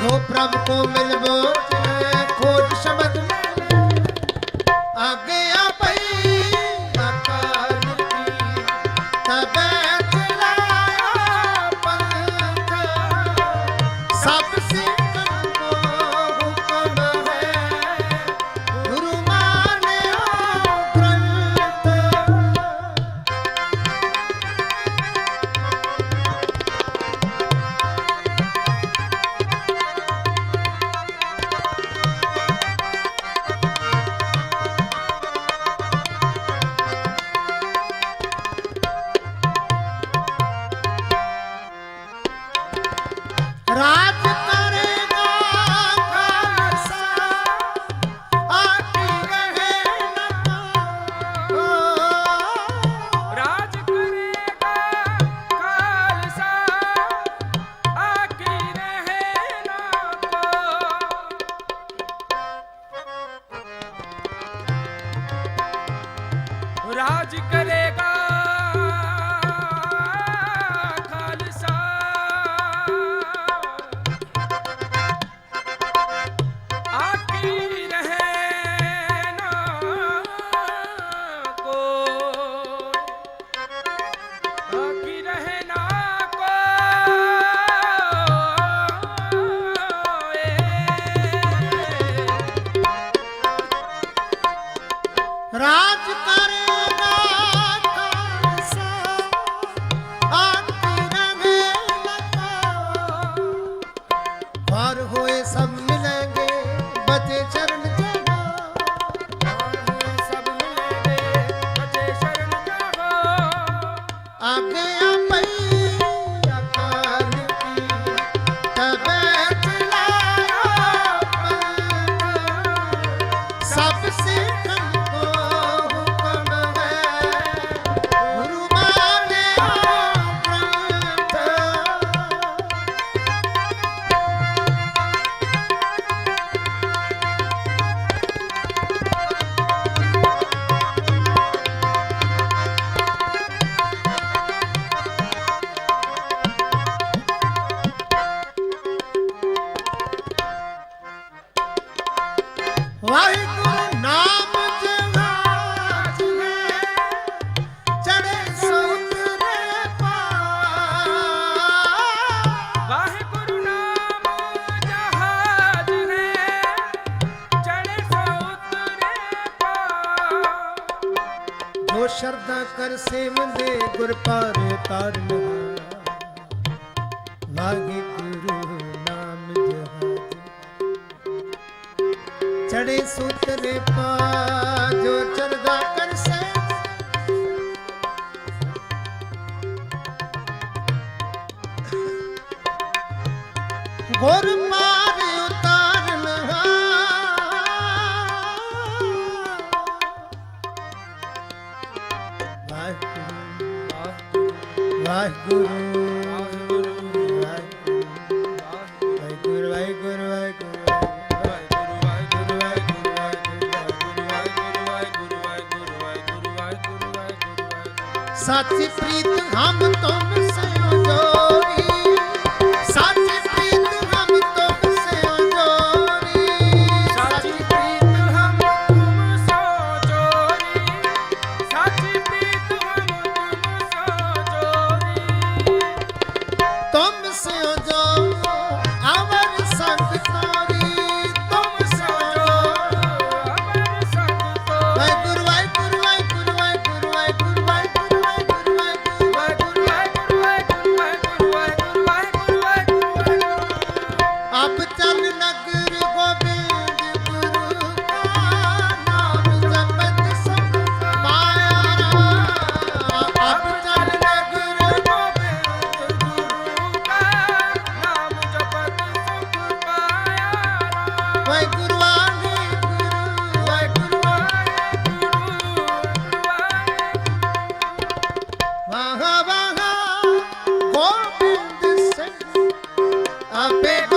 ਜੋ ਪ੍ਰਭ ਕੋ ਮਿਲਵੋ রাত ਹੋਏ ਸਭ ਜੋ ਸ਼ਰਧਾ ਕਰ ਸੇਵੰਦੇ ਗੁਰ ਪਾਰੇ ਤਾਰਨ ਵਾਗੇ ਗੁਰੂ ਨਾਮ ਜਹਾਦ ਚੜੇ ਸੁਤਰੇ ਪਾ ਜੋ ਚਰਦਾ ਕਰ ਸੇ ਗੁਰ ਵਾਹਿਗੁਰੂ ਵਾਹਿਗੁਰੂ ਸਾਚੀ ਪ੍ਰੀਤ ਹਮ ਤੁਮ ਸੇ ਜੋ Ape